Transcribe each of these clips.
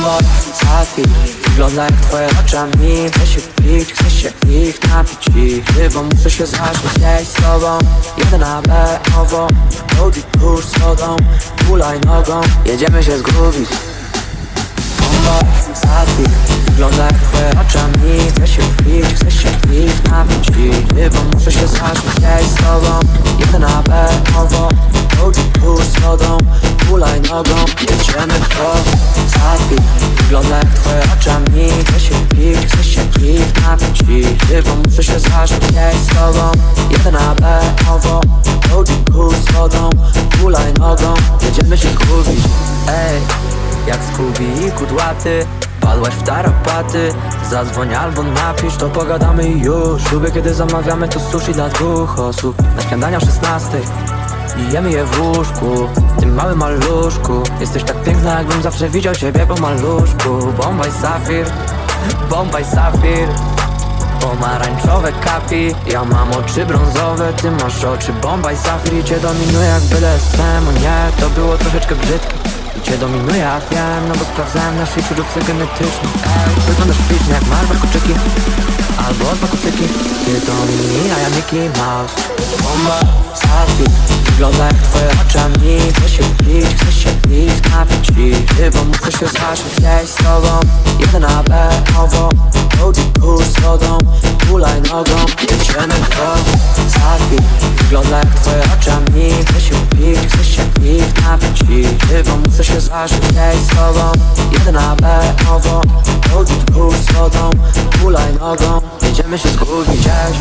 Bomba, Safi Wygląda jak twoje oczami. Chcę się pić, chcę się ich napić. I chyba muszę się jeść z tobą. Jedyna B, owo Audi kurz z wodą Kulaj nogą. Jedziemy się zgubić. Bomba, Safi Wygląda jak twoje oczami. Chcę się pić, chcę się ich napić. I chyba muszę się jeść z tobą. Jedyna B, owo Audi kurz z wodą Kulaj nogą. Jedziemy Safi Wygląda jak twoje oczami Chcę się pić, chcę się ich napić I chyba muszę się jeść z tobą. Jedyna B, owo kurz z wodą Kulaj nogą. Jedziemy się zgubić Ej jak Scooby i kudłaty Padłaś w tarapaty Zadzwoń albo napisz, to pogadamy już. Lubię kiedy zamawiamy to sushi dla dwóch osób. Na śniadania o 16 i jemy je w łóżku Tym małym maluszku. Jesteś tak piękna jakbym zawsze widział ciebie po maluszku. Bombaj safir Bombaj safir. Pomarańczowe kapi Ja mam oczy brązowe, ty masz oczy. Bombaj safir i cię dominuje jak BDSM O nie, to było troszeczkę brzydkie. I cię dominuje, ja wiem, no bo sprawdzałem naszej surówce genetycznej. Ej, wyglądasz ślicznie jak masz warkoczyki Albo kucyki Ty to mini, a ja Mickey Mouse. Bomba, safi Wygląda jak twoje oczami. Chcę się pić, chcę się ich napić I chyba muszę się zacząć jeść z tobą Jedyna B, owo. Audi kurz z wodą Kulaj nogą. Jedziemy po safi Wygląda jak twoje oczami. Chcę się pić, chcę się ich napić I chyba muszę się zacząć jeść z tobą Jedyna B, owo Jedziemy się gdzieś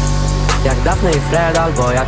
Jak Daphne i Fred albo jak